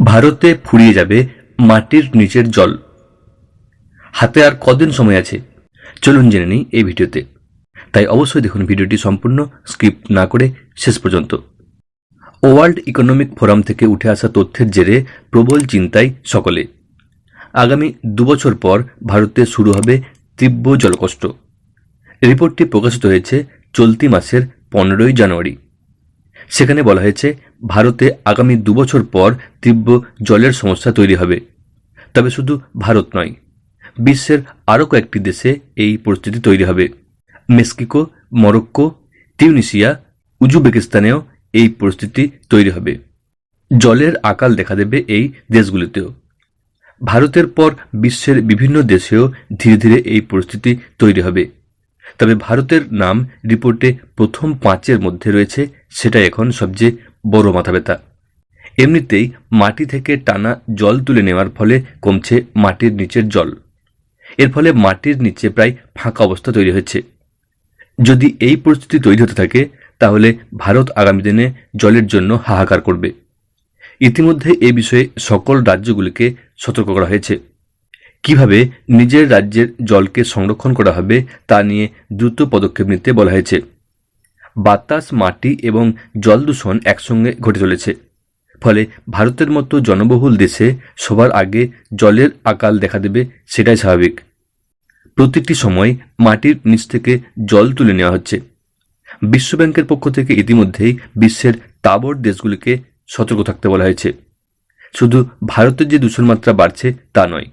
ভারতে ফুরিয়ে যাবে মাটির নিচের জল। হাতে আর কদিন সময় আছে? চলুন জেনে নিই এই ভিডিওতে। তাই অবশ্যই দেখুন ভিডিওটি সম্পূর্ণ, স্কিপ না করে শেষ পর্যন্ত। ওয়ার্ল্ড ইকোনমিক ফোরাম থেকে উঠে আসা তথ্যের জেরে প্রবল চিন্তায় সকলে। আগামী দুবছর পর ভারতে শুরু হবে তীব্র জলকষ্ট। রিপোর্টটি প্রকাশিত হয়েছে চলতি মাসের পনেরোই জানুয়ারি। সেখানে বলা হয়েছে ভারতে আগামী দুবছর পর তীব্র জলের সমস্যা তৈরি হবে। তবে শুধু ভারত নয়, বিশ্বের আরও কয়েকটি দেশে এই পরিস্থিতি তৈরি হবে। মেক্সিকো, মরক্কো টিউনিসিয়া উজুবেকিস্তানেও এই পরিস্থিতি তৈরি হবে। জলের আকাল দেখা দেবে এই দেশগুলিতেও। ভারতের পর বিশ্বের বিভিন্ন দেশেও ধীরে ধীরে এই পরিস্থিতি তৈরি হবে। তবে ভারতের নাম রিপোর্টে প্রথম পাঁচের মধ্যে রয়েছে সেটা এখন সবচেয়ে বড় মাথা ব্যথা। এমনিতেই মাটি থেকে টানা জল তুলে নেওয়ার ফলে কমছে মাটির নিচের জল। এর ফলে মাটির নিচে প্রায় ফাঁকা অবস্থা তৈরি হয়েছে। যদি এই পরিস্থিতি তৈরি হতে থাকে, তাহলে ভারত আগামী দিনে জলের জন্য হাহাকার করবে। ইতিমধ্যে এ বিষয়ে সকল রাজ্যগুলিকে সতর্ক করা হয়েছে। কীভাবে নিজের রাজ্যের জলকে সংরক্ষণ করা হবে তা নিয়ে দ্রুত পদক্ষেপ নিতে বলা হয়েছে। বাতাস, মাটি এবং জল দূষণ একসঙ্গে ঘটে চলেছে। ফলে ভারতের মতো জনবহুল দেশে সবার আগে জলের আকাল দেখা দেবে সেটাই স্বাভাবিক। প্রতিটি সময় মাটির নিচ থেকে জল তুলে নেওয়া হচ্ছে। বিশ্বব্যাংকের পক্ষ থেকে ইতিমধ্যেই বিশ্বের তাবর দেশগুলিকে সতর্ক থাকতে বলা হয়েছে। শুধু ভারতের যে দূষণ মাত্রা বাড়ছে তা নয়,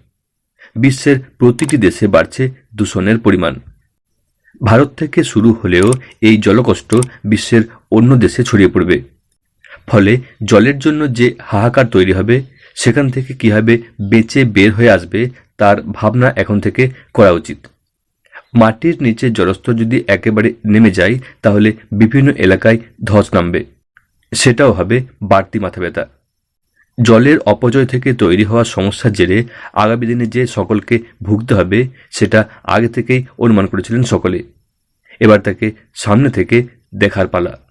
বিশ্বের প্রতিটি দেশে বাড়ছে দূষণের পরিমাণ। ভারত থেকে শুরু হলেও এই জলকষ্ট বিশ্বের অন্য দেশে ছড়িয়ে পড়বে। ফলে জলের জন্য যে হাহাকার তৈরি হবে, সেখান থেকে কীভাবে বেঁচে বের হয়ে আসবে, তার ভাবনা এখন থেকে করা উচিত। মাটির নিচে জলস্তর যদি একেবারে নেমে যায়, তাহলে বিভিন্ন এলাকায় ধস নামবে। সেটাও হবে বাড়তি মাথা ব্যথা জলের অপচয় থেকে তৈরি হওয়া সমস্যার জেরে আগামী দিনে যে সকলকে ভুগতে হবে, সেটা আগে থেকেই অনুমান করেছিলেন সকলে। এবার তাকে সামনে থেকে দেখার পালা।